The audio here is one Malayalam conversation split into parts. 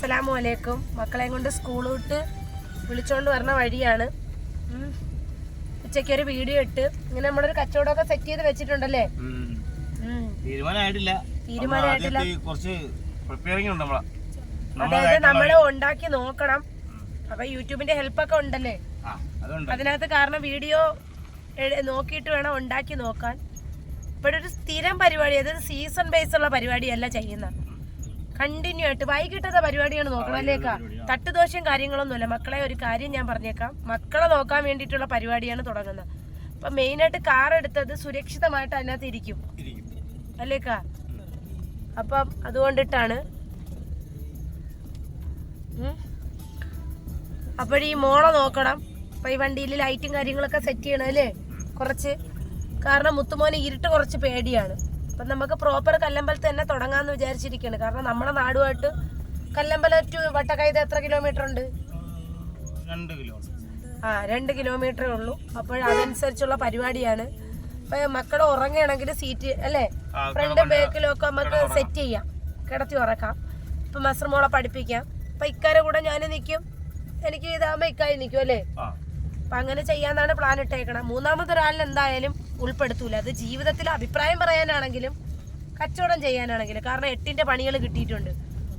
അസ്സലാമു അലൈക്കും മക്കളെ കൊണ്ട് സ്കൂൾ വിട്ട് വിളിച്ചോണ്ട് വരണ വഴിയാണ്. ഉച്ചയ്ക്ക് ഒരു വീഡിയോ ഇട്ട് ഇങ്ങനെ ഒരു കച്ചവടമൊക്കെ സെറ്റ് ചെയ്ത് വെച്ചിട്ടുണ്ടല്ലേ. തീരുമാനമായിട്ടില്ല തീരുമാനമായിട്ടില്ല. നമ്മൾ കുറച്ച് പ്രിപ്പയറിംഗ് ഉണ്ട് നമ്മളെ. അതായത് നമ്മളതായിട്ടുള്ള ഉണ്ടാക്കി നോക്കണം. അപ്പൊ യൂട്യൂബിന്റെ ഹെൽപ്പൊക്കെ ഉണ്ടല്ലേ? അതിനകത്ത് കാരണം വീഡിയോ നോക്കിയിട്ട് വേണം ഉണ്ടാക്കി നോക്കാൻ. ഇപ്പോഴൊരു സ്ഥിരം പരിപാടി അതായത് സീസൺ ബേസ് ഉള്ള പരിപാടിയല്ല ചെയ്യുന്ന കണ്ടിന്യൂ ആയിട്ട് വൈകിട്ടത്തെ പരിപാടിയാണ് നോക്കണം അല്ലേക്കാ? തട്ടുദോഷം കാര്യങ്ങളൊന്നുമില്ല മക്കളെ ഒരു കാര്യം ഞാൻ പറഞ്ഞേക്കാം. മക്കളെ നോക്കാൻ വേണ്ടിയിട്ടുള്ള പരിപാടിയാണ് തുടങ്ങുന്നത്. അപ്പൊ മെയിനായിട്ട് കാർ എടുത്തത് സുരക്ഷിതമായിട്ട് അതിനകത്ത് ഇരിക്കും. അല്ലേക്കാ? അപ്പം അതുകൊണ്ടിട്ടാണ്. അപ്പോഴീ മോളെ നോക്കണം. അപ്പൊ ഈ വണ്ടിയിൽ ലൈറ്റും കാര്യങ്ങളൊക്കെ സെറ്റ് ചെയ്യണം അല്ലേ? കുറച്ച്. കാരണം മുത്തുമോനെ ഇരുട്ട് കുറച്ച് പേടിയാണ്. അപ്പം നമുക്ക് പ്രോപ്പർ കല്ലമ്പലത്ത് തന്നെ തുടങ്ങാന്ന് വിചാരിച്ചിരിക്കുകയാണ് കാരണം നമ്മുടെ നാടുമായിട്ട് കല്ലമ്പലം ടു വട്ടക്കൈത് എത്ര കിലോമീറ്റർ ഉണ്ട്? രണ്ട് ആ രണ്ട് കിലോമീറ്ററേ ഉള്ളൂ. അപ്പോൾ അതനുസരിച്ചുള്ള പരിപാടിയാണ്. അപ്പൊ മക്കൾ ഉറങ്ങുകയാണെങ്കിൽ സീറ്റ് അല്ലേ? ഫ്രണ്ടും ബാക്കിലും ഒക്കെ നമുക്ക് സെറ്റ് ചെയ്യാം. കിടത്തി ഉറക്കാം. ഇപ്പൊ മസർമോളെ പഠിപ്പിക്കാം. അപ്പൊ ഇക്കാരെ കൂടെ ഞാൻ നിൽക്കും എനിക്ക് ഇതാകുമ്പോ ഇക്കായി നിൽക്കും അല്ലേ? അപ്പം അങ്ങനെ ചെയ്യാന്നാണ് പ്ലാൻ ഇട്ടേക്കണം. മൂന്നാമതൊരാളിന് എന്തായാലും ഉൾപ്പെടുത്തൂല. അത് ജീവിതത്തിൽ അഭിപ്രായം പറയാനാണെങ്കിലും കച്ചവടം ചെയ്യാനാണെങ്കിലും. കാരണം എട്ടിന്റെ പണികൾ കിട്ടിയിട്ടുണ്ട്.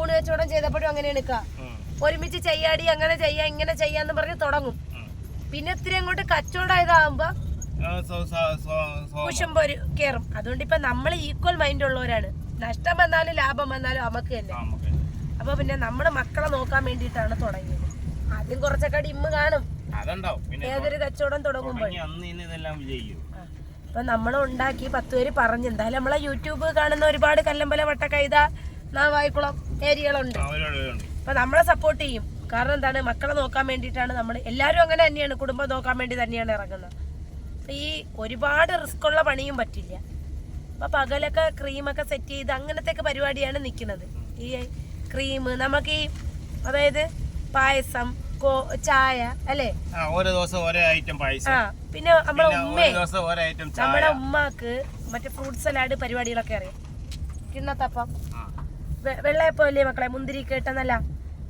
ഊണ് കച്ചവടം ചെയ്തപ്പോഴും അങ്ങനെ എടുക്ക ഒരുമിച്ച് ചെയ്യാടി അങ്ങനെ ചെയ്യാ ഇങ്ങനെ ചെയ്യാന്ന് പറഞ്ഞ് തുടങ്ങും. പിന്നെ ഇത്തിരി അങ്ങോട്ട് കച്ചവടം ഇതാകുമ്പോ കയറും അതുകൊണ്ട് ഇപ്പൊ നമ്മൾ ഈക്വൽ മൈൻഡ് ഉള്ളവരാണ്. നഷ്ടം വന്നാലും ലാഭം വന്നാലും നമുക്ക് തന്നെ. അപ്പൊ പിന്നെ നമ്മുടെ മക്കളെ നോക്കാൻ വേണ്ടിയിട്ടാണ് തുടങ്ങിയത്. ആദ്യം കുറച്ചൊക്കെ ഇമ്മ് കാണും. ഏതൊരു കച്ചവടം തുടങ്ങുമ്പോൾ അപ്പൊ നമ്മൾ ഉണ്ടാക്കി പത്ത് പേര് പറഞ്ഞു. എന്തായാലും നമ്മളെ യൂട്യൂബ് കാണുന്ന ഒരുപാട് കല്ലമ്പല വട്ടക്കൈത നാവായിക്കുളം ഏരിയകളുണ്ട്. അപ്പം നമ്മളെ സപ്പോർട്ട് ചെയ്യും. കാരണം എന്താണ്? മക്കളെ നോക്കാൻ വേണ്ടിയിട്ടാണ് നമ്മൾ എല്ലാവരും അങ്ങനെ തന്നെയാണ്. കുടുംബം നോക്കാൻ വേണ്ടി തന്നെയാണ് ഇറങ്ങുന്നത്. അപ്പൊ ഈ ഒരുപാട് റിസ്ക് ഉള്ള പണിയും പറ്റില്ല. അപ്പൊ പകലൊക്കെ ക്രീമൊക്കെ സെറ്റ് ചെയ്ത് അങ്ങനത്തെ ഒക്കെ പരിപാടിയാണ് നിൽക്കുന്നത് ഈ ക്രീം നമുക്ക് ഈ അതായത് പായസം ചായ അല്ലേ? ഓരോ ദിവസം ഓരോ ഐറ്റം പായസം. പിന്നെ നമ്മളെ ഉമ്മ ഉമ്മേ ഓരോ ഓരോ ഐറ്റം ചായ. നമ്മുടെ ഉമ്മാക്ക് മറ്റേ ഫ്രൂട്ട് സലാഡ് പരിപാടികളൊക്കെ അറിയാം. കിണ്ണത്തപ്പം ആ. വെള്ളയപ്പം അല്ലേ മക്കളെ മുന്തിരി കേട്ടെന്നല്ല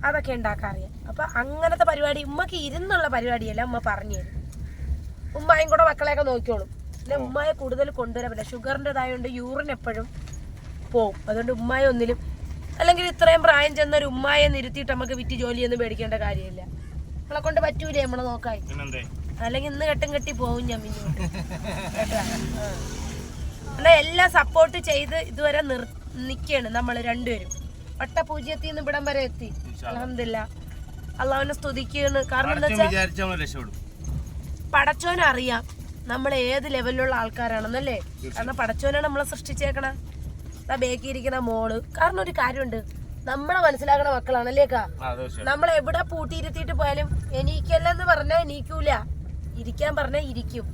അതൊക്കെ ഉണ്ടാക്കാൻ അറിയാം. അപ്പൊ അങ്ങനത്തെ പരിപാടി ഉമ്മക്ക് ഇരുന്നുള്ള പരിപാടിയല്ല ഉമ്മ പറഞ്ഞു തരും. ഉമ്മായും കൂടെ മക്കളെയൊക്കെ നോക്കിയോളും പിന്നെ ഉമ്മയെ കൂടുതൽ കൊണ്ടുവരാൻ പറ്റില്ല. ഷുഗറിന്റെതായതുകൊണ്ട് യൂറിൻ എപ്പോഴും പോവും. അതുകൊണ്ട് ഉമ്മായ ഒന്നിലും അല്ലെങ്കിൽ ഇത്രയും പ്രായം ചെന്ന ഒരു ഉമ്മായെ നിരുത്തിയിട്ട് നമുക്ക് വിറ്റ് ജോലിയൊന്നും മേടിക്കേണ്ട കാര്യമില്ല. നമ്മളെ കൊണ്ട് പറ്റൂലേ നമ്മളെ നോക്കാൻ. അല്ലെങ്കിൽ ഇന്ന് കെട്ടും കെട്ടി പോവും ഞാൻ മുന്നോട്ട്. എല്ലാം സപ്പോർട്ട് ചെയ്ത് ഇതുവരെ നിർ നിക്കാണ് നമ്മൾ രണ്ടുപേരും. ഒട്ടപൂജ്യത്തിൽ നിന്ന് ഇവിടം വരെ എത്തി. അലഹമില്ല അള്ളാഹുവിനെ സ്തുതിക്കുകയാണ്. കാരണം എന്താ വെച്ചാൽ വിചാരിച്ച നമ്മൾ പടച്ചോനെ അറിയാം നമ്മൾ ഏത് ലെവലിലുള്ള ആൾക്കാരാണെന്നല്ലേ? കാരണം പടച്ചോനാണ് നമ്മളെ സൃഷ്ടിച്ചേക്കണ. ആ ബേക്കിയിരിക്കുന്ന മോൾ. കാരണം ഒരു കാര്യമുണ്ട്. നമ്മളെ മനസ്സിലാക്കണ മക്കളാണല്ലേക്കാ നമ്മൾ എവിടെ പൂട്ടിയിരുത്തിയിട്ട് പോയാലും എണീക്കല്ലെന്ന് പറഞ്ഞാൽ എണീക്കൂല. ഇരിക്കാൻ പറഞ്ഞാൽ ഇരിക്കും.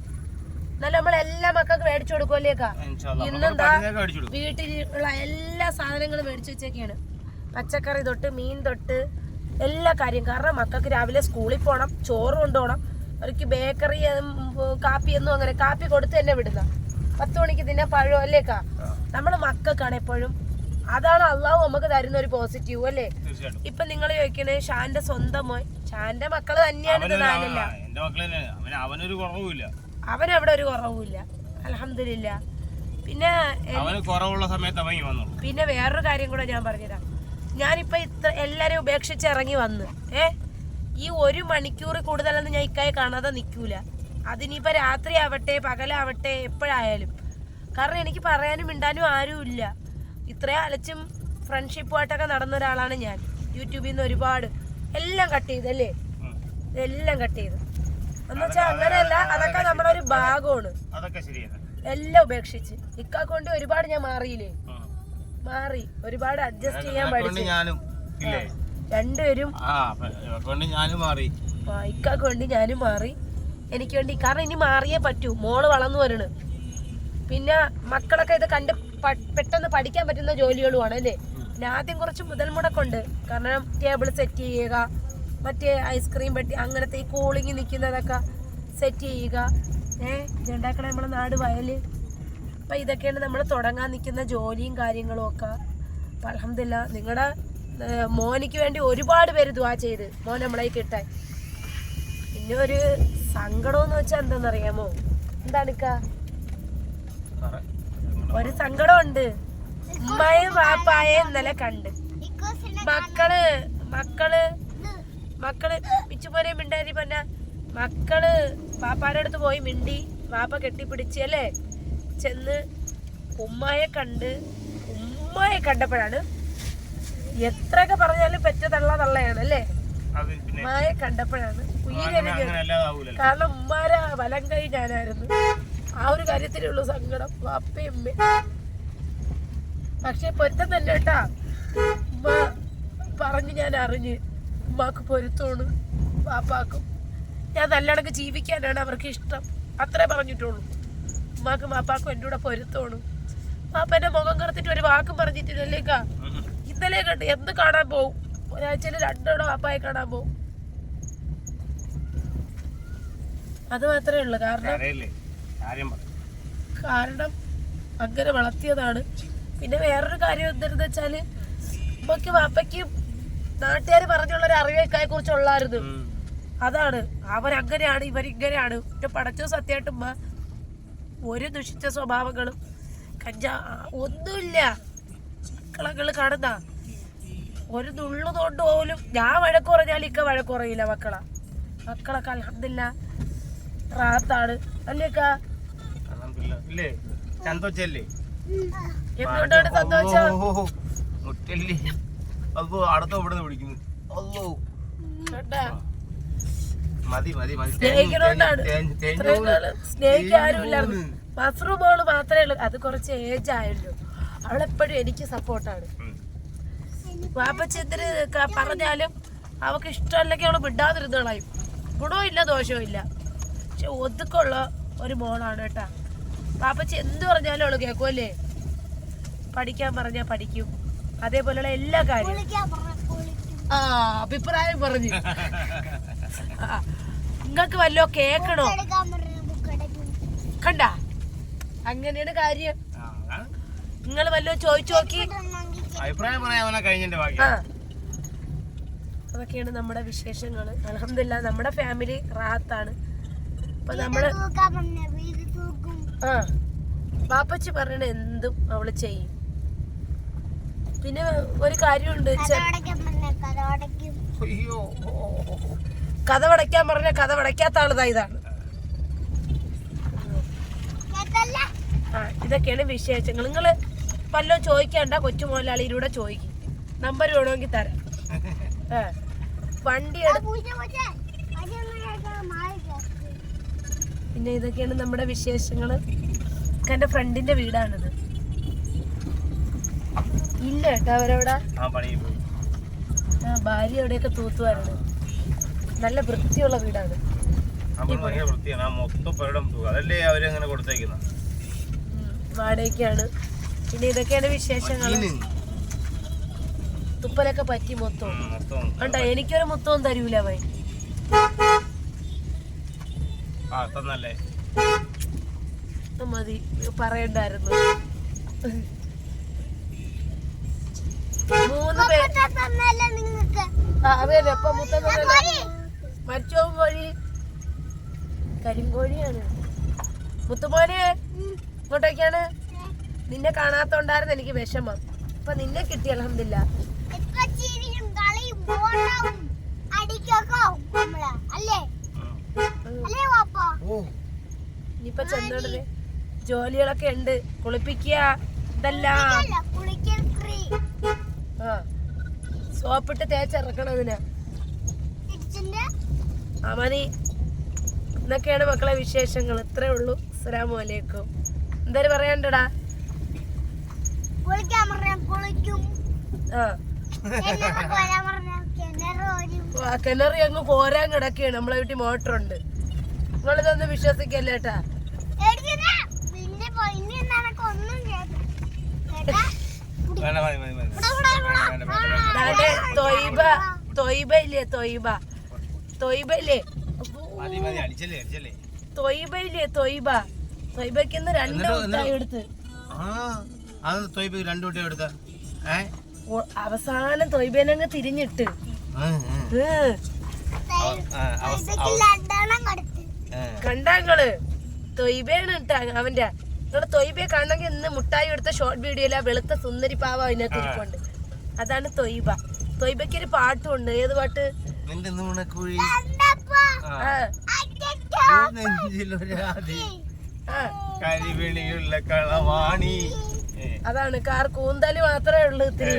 എന്നാലും നമ്മൾ എല്ലാ മക്കൾക്ക് മേടിച്ചു കൊടുക്കുമല്ലേക്കാ. ഇന്നെന്താ. വീട്ടിലുള്ള എല്ലാ സാധനങ്ങളും മേടിച്ചു വെച്ചേക്കാണ് പച്ചക്കറി തൊട്ട് മീൻ തൊട്ട് എല്ലാ കാര്യം. കാരണം മക്കൾക്ക് രാവിലെ സ്കൂളിൽ പോകണം ചോറ് കൊണ്ടുപോകണം. അവർക്ക് ബേക്കറി കാപ്പി ഒന്നും അങ്ങനെ കാപ്പി കൊടുത്ത് തന്നെ വിടുന്ന പത്ത് മണിക്ക് തിന്നാൻ പഴം അല്ലേക്കാ നമ്മൾ മക്കൾക്കാണ് എപ്പോഴും. അതാണ് അള്ളാഹു നമുക്ക് തരുന്ന ഒരു പോസിറ്റീവ് അല്ലേ? ഇപ്പൊ നിങ്ങൾ ചോദിക്കണേ ഷാന്റെ സ്വന്തം മോൻ ഷാന്റെ മക്കൾ തന്നെയാണ് ഇത് നാലല്ല അവനൊരു കുറവുമില്ല. അവിടെ ഒരു കുറവുമില്ല. അലഹമില്ല പിന്നെ കുറവുള്ള സമയത്ത് പിന്നെ വേറൊരു കാര്യം കൂടെ ഞാൻ പറഞ്ഞുതരാം. ഞാനിപ്പോ ഇത്ര എല്ലാരെയും ഉപേക്ഷിച്ച് ഇറങ്ങി വന്ന് ഏ? ഈ ഒരു മണിക്കൂർ കൂടുതലൊന്നും ഞാൻ ഇക്കായി കാണാതെ നിൽക്കൂല അതിനിപ്പോ രാത്രി ആവട്ടെ പകലാവട്ടെ എപ്പോഴായാലും. കാരണം എനിക്ക് പറയാനും മിണ്ടാനും ആരുമില്ല. ഇത്രയും അലച്ചും ഫ്രണ്ട്ഷിപ്പുമായിട്ടൊക്കെ നടന്ന ഒരാളാണ് ഞാൻ. യൂട്യൂബിൽ നിന്ന് ഒരുപാട് എല്ലാം കട്ട് ചെയ്തല്ലേ. എല്ലാം കട്ട് ചെയ്ത്. എന്ന് വെച്ചാൽ അങ്ങനെയല്ല അതൊക്കെ നമ്മുടെ ഒരു ഭാഗമാണ്. എല്ലാം ഉപേക്ഷിച്ച്. ഇക്കൊണ്ട് കൊണ്ട് ഒരുപാട് ഞാൻ മാറിയില്ലേ? മാറി. ഒരുപാട് അഡ്ജസ്റ്റ് ചെയ്യാൻ പഠിച്ചു. രണ്ടുപേരും. ഇക്കൊണ്ട് ഞാനും മാറി. എനിക്ക് വേണ്ടി. കാരണം ഇനി മാറിയേ പറ്റൂ. മോൾ വളർന്നു വരണ്. പിന്നെ മക്കളൊക്കെ ഇത് കണ്ട് പെട്ടെന്ന് പഠിക്കാൻ പറ്റുന്ന ജോലികളുമാണ് അല്ലേ? പിന്നെ ആദ്യം കുറച്ച് മുതൽ മുടക്കുണ്ട് കാരണം ടേബിൾ സെറ്റ് ചെയ്യുക മറ്റേ ഐസ്ക്രീം പെട്ടി അങ്ങനത്തെ ഈ കൂളിങ് നിൽക്കുന്നതൊക്കെ സെറ്റ് ചെയ്യുക. ഏഹ് ഇതുണ്ടാക്കണ നമ്മുടെ നാട് വയൽ അപ്പം ഇതൊക്കെയാണ് നമ്മൾ തുടങ്ങാൻ നിൽക്കുന്ന ജോലിയും കാര്യങ്ങളും ഒക്കെ. അപ്പം അലഹമില്ല നിങ്ങളുടെ മോനിക്ക് വേണ്ടി ഒരുപാട് പേര് ദുവാ ചെയ്ത്. മോൻ നമ്മളെ കിട്ടാൻ. പിന്നെ ഒരു സങ്കടം വെച്ചാ വെച്ചാൽ എന്താണെന്നറിയാമോ എന്താണ് ഒരു സങ്കടം ഒരു സങ്കടമുണ്ട്. ഉമ്മയും വാപ്പായെ ഇന്നലെ കണ്ട്. മക്കൾ മക്കൾ മക്കൾ പിച്ചുപോലെ മിണ്ടാരി പറഞ്ഞ മക്കൾ പാപ്പാരുടെ അടുത്ത് പോയി മിണ്ടി വാപ്പ കെട്ടിപ്പിടിച്ച് അല്ലേ? ചെന്ന് ഉമ്മയെ കണ്ട് ഉമ്മയെ കണ്ടപ്പോഴാണ് എത്രയൊക്കെ പറഞ്ഞാലും പെറ്റ തള്ള തള്ളയാണ് അല്ലേ ഉമ്മയെ കണ്ടപ്പോഴാണ് കാരണം ഉമ്മാരെ വലം കൈ ഞാനായിരുന്നു. ആ ഒരു കാര്യത്തിലുള്ള സങ്കടം വാപ്പയും ഉമ്മയും. പക്ഷെ പൊരുത്തം തന്നെ കേട്ടാ. ഉമ്മ പറഞ്ഞ് ഞാൻ അറിഞ്ഞ് ഉമ്മാക്ക് പൊരുത്തോണ് വാപ്പാക്കും. ഞാൻ നല്ലടക്ക് ജീവിക്കാനാണ് അവർക്ക് ഇഷ്ടം. അത്രേ പറഞ്ഞിട്ടുള്ളൂ. ഉമ്മാക്കും വാപ്പാക്കും എന്റെ കൂടെ പൊരുത്തോണ് വാപ്പ എന്റെ മുഖം കറുത്തിട്ട് ഒരു വാക്കും പറഞ്ഞിട്ടില്ലേക്കാ. ഇന്നലെ കണ്ട് എന്ത് കാണാൻ പോവും? ഒരാഴ്ചയിൽ രണ്ടോടെ വാപ്പായെ കാണാൻ പോവും. അത് മാത്രമേ ഉള്ളൂ. കാരണം കാരണം അങ്ങനെ വളർത്തിയതാണ്. പിന്നെ വേറൊരു കാര്യം എന്താണെന്ന് വെച്ചാൽ ഉമ്മക്ക് വാപ്പയ്ക്ക് നാട്ടുകാർ പറഞ്ഞുള്ള ഒരു അറിവേക്കായെ കുറിച്ചുള്ളായിരുന്നു അതാണ്. അവരങ്ങനെയാണ് ഇവരിങ്ങനെയാണ്. പിന്നെ പടച്ചോ സത്യമായിട്ട് ഉമ്മ ഒരു ദുഷിച്ച സ്വഭാവങ്ങളും കഞ്ചാ ഒന്നുമില്ല. മക്കളങ്ങൾ കാണുന്ന ഒരു നുള്ളു തൊണ്ട് പോലും ഞാൻ വഴക്കുറഞ്ഞാൽ ഇക്ക വഴക്കുറയില്ല മക്കളെ. മക്കളൊക്കെ അലഹമില്ല റാത്താണ്. അല്ലേക്കാ. ഇല്ലേ? സന്തോഷല്ലേ? എന്തുകൊണ്ടാണ് സന്തോഷം. അടുത്ത വിളിക്കുന്നു? മതി മതി മതി. മസ്റൂ മോൾ മാത്രമേ ഉള്ളൂ. അത് കുറച്ച് ഏജ് ആയല്ലോ അവളെപ്പോഴും എനിക്ക് സപ്പോർട്ടാണ്. വാപ്പച്ചെന്തിന് പറഞ്ഞാലും അവക്ക് ഇഷ്ടമല്ലെങ്കിൽ അവൾ വിടാതിരുന്നോളായി ഗുണവും ഇല്ല ദോഷവും ഇല്ല. പക്ഷെ ഒതുക്കമുള്ള ഒരു മോളാണ് കേട്ടാ. പാപ്പച്ചി എന്ത് പറഞ്ഞാലും അവൾ കേൾക്കുമല്ലേ പഠിക്കാൻ പറഞ്ഞാൽ പഠിക്കും. അതേപോലെയുള്ള എല്ലാ കാര്യവും. ആ അഭിപ്രായം പറഞ്ഞു. നിങ്ങക്ക് വല്ലോ കേക്കണോ കണ്ട? അങ്ങനെയാണ് കാര്യം. നിങ്ങൾ വല്ലോ ചോദിച്ചു നോക്കി. അഭിപ്രായം പറയാൻ കഴിഞ്ഞിന്റെ ബാക്കി. ആ. അതൊക്കെയാണ് നമ്മുടെ വിശേഷങ്ങൾ. അലഹമില്ല നമ്മുടെ ഫാമിലി റാത്താണ്. അപ്പൊ നമ്മൾ ആ വാപ്പച്ചി പറഞ്ഞ എന്തും അവൾ ചെയ്യും. പിന്നെ ഒരു കാര്യമുണ്ട് കഥ വടയ്ക്കാൻ പറഞ്ഞ കഥ വടയ്ക്കാത്ത ആളിതാ ഇതാണ്. ആ ഇതൊക്കെയാണ് വിശേഷങ്ങൾ. നിങ്ങൾ വല്ലതും ചോദിക്കണ്ട കൊച്ചു മുതലാളിയിലൂടെ ചോദിക്കും നമ്പർ വേണമെങ്കിൽ തരാം. ആ വണ്ടി എടു പിന്നെ ഇതൊക്കെയാണ് നമ്മുടെ വിശേഷങ്ങൾ എന്റെ ഫ്രണ്ടിന്റെ വീടാണിത്. ഇല്ല കേട്ടോ അവരവിടെ. ആ ഭാര്യ അവിടെയൊക്കെ തൂത്തുവാരാണ് നല്ല വൃത്തിയുള്ള വീടാണ്. വാടകയ്ക്കാണ്. പിന്നെ ഇതൊക്കെയാണ് വിശേഷങ്ങൾ തുപ്പലൊക്കെ പറ്റി മൊത്തം. മൊത്തം. കണ്ടോ എനിക്കൊരു മൊത്തവും തരൂല അവൻ. ആ തന്നല്ലേ. മതി. പറയണ്ടായിരുന്നു. മൂന്ന് പേര് അതെ അപ്പൊ മുത്തം മരിച്ചോ കോഴി കരിങ്കോഴിയാണ്. മുത്തുമോനെ ഇങ്ങോട്ടേക്കാണ്. നിന്നെ കാണാത്തോണ്ടായിരുന്നു എനിക്ക് വിഷമം. അപ്പൊ നിന്നെ കിട്ടി അലഹമില്ല ഉം. ഓ ഇനിയിപ്പൊ ചെന്നോടനെ ജോലികളൊക്കെ ഉണ്ട്. കുളിപ്പിക്കുക ഇതെല്ലാം. ആ. സോപ്പിട്ട് തേച്ചിറക്കണം അമനി എന്നൊക്കെയാണ് മക്കളെ വിശേഷങ്ങൾ ഇത്രേ ഉള്ളൂ. അസ്സലാമു അലൈക്കും. എന്തായാലും പറയണ്ടടാ ആ. അങ്ങ് കോരാൻ കിടക്കുകയാണ് നമ്മളെ വീട്ടിൽ മോട്ടറുണ്ട്. നിങ്ങളിതൊന്ന് വിശ്വസിക്കല്ലേ ഏട്ടാ? തൊയ്ബ തൊയ്ബ? ഇല്ലേ തൊയ്ബ തൊയ്ബ ഇല്ലേ തൊയ്ബ ഇല്ലേ തൊയ്ബ? തൊയ്ബയ്ക്ക് രണ്ട് മുട്ടായി എടുത്ത്. രണ്ടു അവസാനം തൊയ്ബേനങ്ങ് തിരിഞ്ഞിട്ട്. ഉം, ഉം. തൊയ്ബയാണ് തൊയ്ബേണ് അവന്റെ. നിങ്ങളുടെ തൊയ്ബയെ കാണണമെങ്കിൽ ഇന്ന് മുട്ടായി എടുത്ത ഷോർട്ട് വീഡിയോയില വെളുത്ത സുന്ദരി പാവ അതിനകത്ത് ഇരിപ്പുണ്ട്. അതാണ് തൊയ്ബ. തൊയ്ബയ്ക്ക് ഒരു പാട്ടുണ്ട് ഏത് പാട്ട്? അതാണ്. കാർ കൂന്തലി മാത്രമേ ഉള്ളൂ ഇത്തിരി.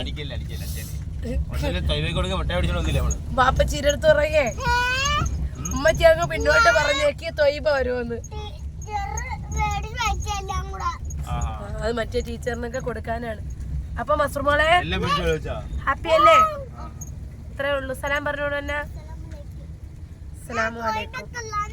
അടിക്കല്ല. അടിക്കല്ല ചീരടുത്ത് പറയേ? ഉമ്മച്ചി അങ്ങ് പിന്നോട്ട് പറഞ്ഞേക്ക് തൊയ്ബ വരുമെന്ന് അത് മറ്റേ ടീച്ചറിനൊക്കെ കൊടുക്കാനാണ്. അപ്പൊ മസ്റുമോളെ ഹാപ്പി അല്ലേ? ഇത്രേ ഉള്ളൂ. സലാം പറഞ്ഞോളൂ തന്നെ സലാമു അലൈക്കും. ഇതൊക്കെ